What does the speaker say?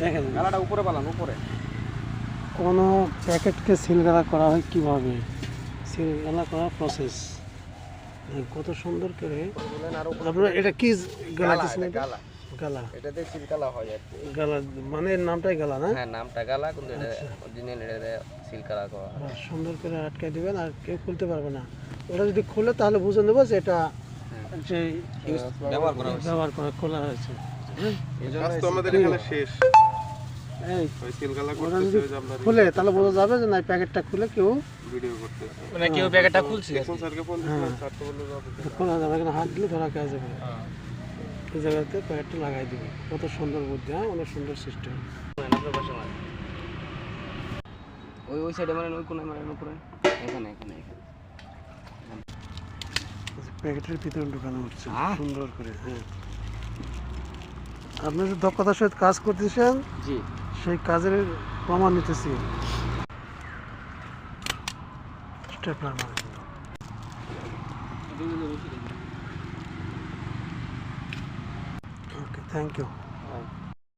দেখেন। গালাটা উপরে পালান উপরে। কোনো প্যাকেটকে সিলগালা করা হয় কীভাবে? সিলগালা করার প্রসেস কত সুন্দর করে আর আপনার এটা কি গালা গালা? গালা। এটাতে সিলকালা হয় আর গালা মানে নামটাই গালা না? হ্যাঁ নামটা গালা কিন্তু এটা অরিজিনাল এটা সিলকালা করা হয়। সুন্দর করে আটকে দিবেন আর কেউ খুলতে পারবে না। ওটা যদি খুলে তাহলে বুঝে নেব যে এটা যে ব্যবহার করা ব্যবহার করা খোলা হয়েছে। হ্যাঁ? কাজ তো আমাদের এখানে শেষ। এই ওই সিলগালা করতেছে ওই যে আপনার খুলে তাহলে বোঝা যাবে যে না প্যাকেটটা খুলে কেউ ভিডিও করতেছে। মানে কেউ প্যাকেটটা খুলছে এখন স্যারকে ফোন দিলাম স্যার তো বলল যে খোলা যাবে। এখানে হাত দিলে ধরা এই জায়গাতে প্যাকেটটা লাগাই দিবে। কত সুন্দর বুদ্ধি হ্যাঁ? অনেক সুন্দর সিস্টেম ওই ওই সাইডে মারেন ওই কোনায় মারেন উপরে এখানে এখানে এখানে। প্যাকেটের ভিতরে ঢুকানো হচ্ছে! সুন্দর করে হ্যাঁ। আপনি যে দক্ষতার সহিত কাজ করতেছেন জি। সেই কাজের প্রমাণ নিতেছি। স্টেপলার মানে ওকে থ্যাংক ইউ